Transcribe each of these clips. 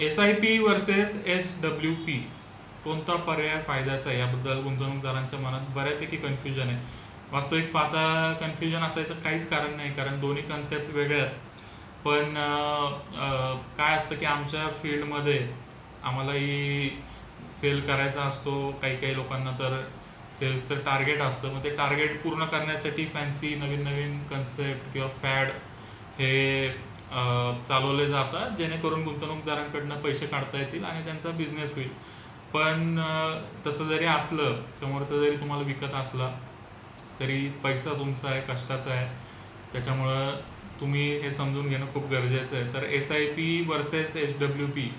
S I P versus S W P कोणता पर्याय फायद्याचा आहे? याबद्दल गुंतवणूकदारांच्या मनात बऱ्यापैकी कन्फ्युजन आहे. वास्तविक पाहता कन्फ्युजन असायचं काहीच कारण नाही कारण दोन्ही कन्सेप्ट वेगळे आहेत. पण काय असतं की आमच्या फील्डमध्ये आम्हालाही सेल करायचा असतो काही काही लोकांना तर सेल्सचं टार्गेट असतं. मग ते टार्गेट पूर्ण करण्यासाठी फॅन्सी नवीन नवीन कन्सेप्ट किंवा फॅड हे चालवले जातात जेणेकरून गुंतवणूकदारांकडनं पैसे काढता येतील आणि त्यांचा बिझनेस होईल. पण तसं जरी असलं समोरचं जरी तुम्हाला विकत असला तरी पैसा तुमचा आहे कष्टाचा आहे. त्याच्यामुळं तुम्ही हे समजून घेणं खूप गरजेचं आहे. तर S I P versus H W P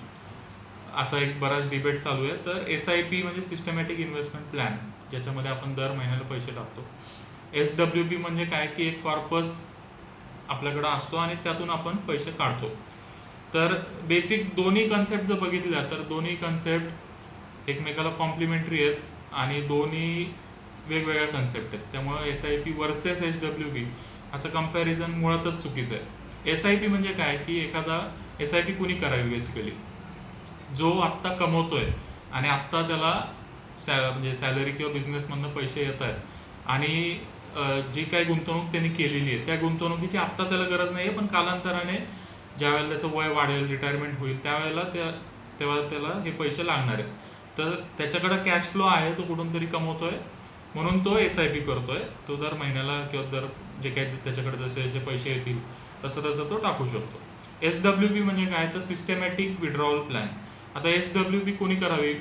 असा एक बराच डिबेट चालू आहे. तर एस आय पी म्हणजे सिस्टमॅटिक इन्व्हेस्टमेंट प्लॅन ज्याच्यामध्ये आपण दर महिन्याला पैसे टाकतो. एस डब्ल्यू पी म्हणजे काय? की एक कॉर्पस आपल्याकडं असतो आणि त्यातून आपण पैसे काढतो. तर बेसिक दोन्ही कन्सेप्ट जर बघितल्या तर दोन्ही कन्सेप्ट एकमेकाला कॉम्प्लिमेंटरी आहेत आणि दोन्ही वेगवेगळ्या कन्सेप्ट आहेत. त्यामुळे S I P versus H W P असं कंपॅरिझन मुळातच चुकीचं आहे. एस आय पी म्हणजे काय? की एखादा एस आय पी कुणी करावी बेसिकली जो आत्ता कमवतोय आणि आत्ता त्याला सॅ म्हणजे सॅलरी किंवा बिझनेसमधनं पैसे येत आहेत आणि जी काही गुंतवणूक त्यांनी केलेली आहे त्या गुंतवणुकीची आत्ता त्याला गरज नाही आहे पण कालांतराने ज्यावेळेला त्याचं वय वाढेल रिटायरमेंट होईल त्यावेळेला त्या तेव्हा त्याला हे पैसे लागणार आहेत. तर त्याच्याकडे कॅश फ्लो आहे तो कुठून तरी कमवतोय. म्हणून तो एस आय पी करतोय. तो दर महिन्याला किंवा दर जे काही त्याच्याकडे जसे जसे पैसे येतील तसं तसं तो टाकू शकतो. एस डब्ल्यू पी म्हणजे काय? तर सिस्टमॅटिक विड्रॉवल प्लॅन आता एस डब्ल्यू पी कोणी करावी?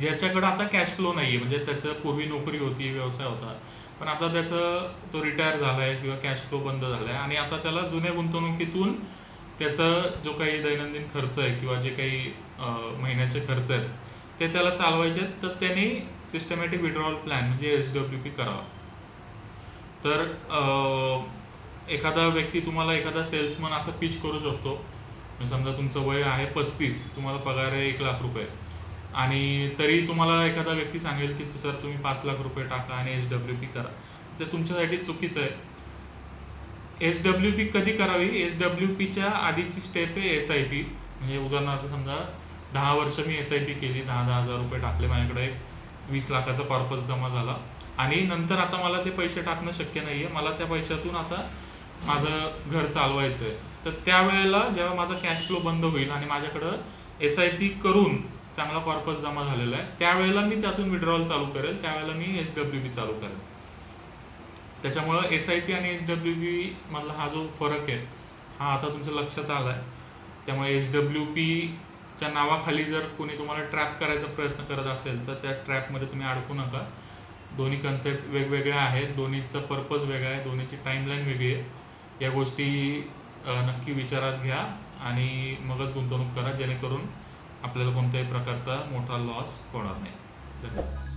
ज्याच्याकडे आता कॅश फ्लो नाही आहे म्हणजे त्याचं पूर्वी नोकरी होती व्यवसाय होता. पण आता त्याचं तो रिटायर झालाय किंवा कॅश फ्लो बंद झालाय. आणि आता त्याला जुन्या गुंतवणुकीतून त्याचा जो काही दैनंदिन खर्च आहे किंवा जे काही महिन्याचे खर्च आहेत ते त्याला चालवायचे आहेत तर त्यांनी सिस्टमॅटिक विड्रॉवल प्लॅन म्हणजे एस डब्ल्यू पी करावा. तर एखादा व्यक्ती तुम्हाला एखादा सेल्समन असं पिच करू शकतो. म्हणजे समजा तुमचं वय आहे पस्तीस तुम्हाला पगार आहे एक लाख रुपये. आणि तरी तुम्हाला एखादा व्यक्ती सांगेल की सर तुम्ही पाच लाख रुपये टाका आणि एच डब्ल्यू पी करा. ते तुमच्यासाठी चुकीचं आहे. एच डब्ल्यू पी कधी करावी? एच डब्ल्यू पीच्या आधीची स्टेप आहे एस आय पी म्हणजे उदाहरणार्थ समजा दहा वर्ष मी एस आय पी केली दहा दहा हजार रुपये टाकले माझ्याकडे एक वीस लाखाचा पर्पज जमा झाला. आणि नंतर आता मला ते पैसे टाकणं शक्य नाही आहे मला त्या पैशातून आता माझं घर चालवायचं आहे तर त्यावेळेला जेव्हा माझा कॅश फ्लो बंद होईल आणि माझ्याकडं एस आय पी करून चांगला कॉर्पस जमा झालेला आहे. त्यावेळेला मी त्यातून विड्रॉल चालू करेल. त्यावेळेला मी एच डब्ल्यू बी चालू करेल. त्याच्यामुळं एस आय पी आणि एच डब्ल्यू बी मधला हा जो फरक आहे हा आता तुमच्या लक्षात आला आहे त्यामुळे एच डब्ल्यू पीच्या नावाखाली जर कोणी तुम्हाला ट्रॅप करायचा प्रयत्न करत असेल तर त्या ट्रॅपमध्ये तुम्ही अडकू नका. दोन्ही कन्सेप्ट वेगवेगळ्या आहेत. दोन्हीचा पर्पज वेगळा आहे. दोन्हीची टाईमलाईन वेगळी आहे. या गोष्टी नक्की विचारात घ्या आणि मगच गुंतवणूक करा जेणेकरून आपल्याला कोणत्याही प्रकारचा मोठा लॉस होणार नाही. धन्यवाद.